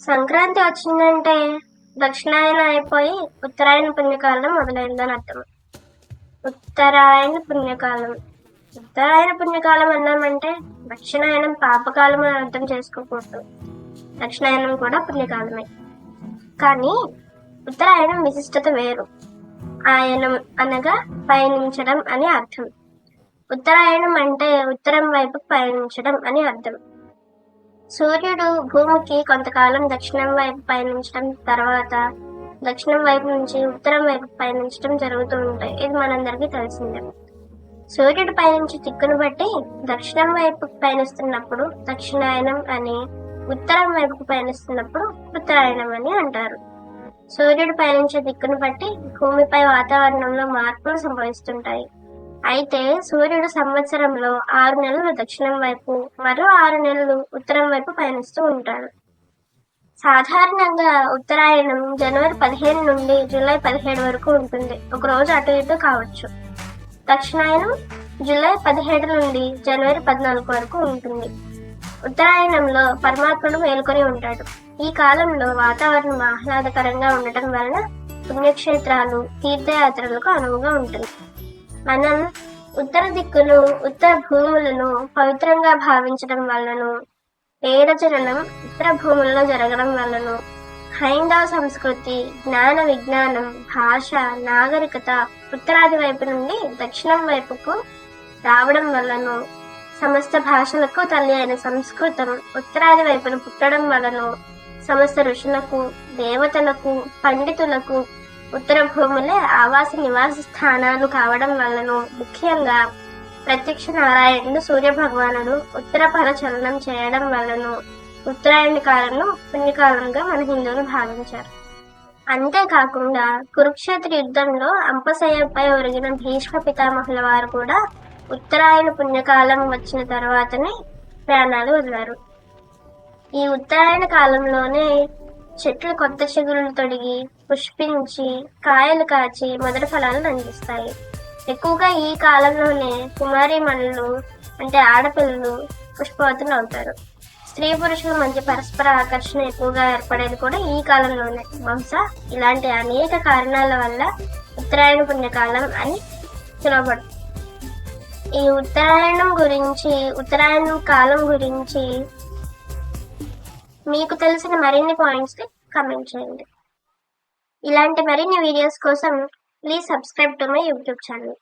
సంక్రాంతి వచ్చిందంటే దక్షిణాయన అయిపోయి ఉత్తరాయణ పుణ్యకాలం మొదలైందని అర్థం. ఉత్తరాయణ పుణ్యకాలం. ఉత్తరాయణ పుణ్యకాలం అన్నామంటే దక్షిణాయనం పాపకాలం అని అర్థం చేసుకోకూడదు. దక్షిణాయనం కూడా పుణ్యకాలమే. కానీ ఉత్తరాయణం విశిష్టత వేరు. ఆయనం అనగా పయనించడం అని అర్థం. ఉత్తరాయణం అంటే ఉత్తరం వైపు పయనించడం అని అర్థం. సూర్యుడు భూమికి కొంతకాలం దక్షిణం వైపు పయనించడం తర్వాత దక్షిణం వైపు నుంచి ఉత్తరం వైపు పయనించడం జరుగుతూ ఉంటాయి ఇది మనందరికీ తెలిసిందే. సూర్యుడు పయనించే దిక్కును బట్టి దక్షిణం వైపు పయనిస్తున్నప్పుడు దక్షిణాయనం అని ఉత్తరం వైపుకు పయనిస్తున్నప్పుడు ఉత్తరాయణం అని అంటారు. సూర్యుడు పయనించే దిక్కును బట్టి భూమిపై వాతావరణంలో మార్పులు సంభవిస్తుంటాయి. అయితే సూర్యుడు సంవత్సరంలో ఆరు నెలలు దక్షిణం వైపు మరో ఆరు నెలలు ఉత్తరం వైపు పయనిస్తూ ఉంటాడు. సాధారణంగా ఉత్తరాయణం జనవరి పదిహేను నుండి జూలై పదిహేడు వరకు ఉంటుంది. ఒక రోజు అటు ఇటు కావచ్చు. దక్షిణాయనం జూలై పదిహేడు నుండి జనవరి పద్నాలుగు వరకు ఉంటుంది. ఉత్తరాయణంలో పరమాత్ముడు మేల్కొని ఉంటాడు. ఈ కాలంలో వాతావరణం ఆహ్లాదకరంగా ఉండటం వలన పుణ్యక్షేత్రాలు తీర్థయాత్రలకు అనువుగా ఉంటుంది. మనం ఉత్తర దిక్కును ఉత్తర భూములను పవిత్రంగా భావించడం వలన పేదచరణం ఉత్తర భూముల్లో జరగడం వలన హైందవ సంస్కృతి జ్ఞాన విజ్ఞానం భాష నాగరికత ఉత్తరాది వైపు నుండి దక్షిణం వైపుకు రావడం వలన సమస్త భాషలకు తల్లి అయిన సంస్కృతం ఉత్తరాది వైపున పుట్టడం వలన సమస్త ఋషులకు దేవతలకు పండితులకు ఉత్తర భూములే ఆవాస నివాస స్థానాలు కావడం వలన ముఖ్యంగా ప్రత్యక్ష నారాయణుడు సూర్య భగవానుడు ఉత్తర పర చలనం చేయడం వలన ఉత్తరాయణ కాలంలో పుణ్యకాలంగా మన హిందువులు భావించారు. అంతేకాకుండా కురుక్షేత్ర యుద్ధంలో అంపశయ్యపై ఒరిగిన భీష్మ పితామహుల వారు కూడా ఉత్తరాయణ పుణ్యకాలం వచ్చిన తర్వాతనే ప్రాణాలు వదిలారు. ఈ ఉత్తరాయణ కాలంలోనే చెట్లు కొత్త చిగురులు తొడిగి పుష్పించి కాయలు కాచి మొదటి ఫలాలను అందిస్తాయి. ఎక్కువగా ఈ కాలంలోనే కుమారి మనులు అంటే ఆడపిల్లలు పుష్పవతులు అవుతారు. స్త్రీ పురుషుల మధ్య పరస్పర ఆకర్షణ ఎక్కువగా ఏర్పడేది కూడా ఈ కాలంలోనే. బహుశా ఇలాంటి అనేక కారణాల వల్ల ఉత్తరాయణ పుణ్యకాలం అని పిలువబడుతుంది ఈ ఉత్తరాయణం గురించి ఉత్తరాయణం కాలం గురించి మీకు తెలిసిన మరిన్ని పాయింట్స్ని కమెంట్ చేయండి. ఇలాంటి మరిన్ని వీడియోస్ కోసం please subscribe to my YouTube channel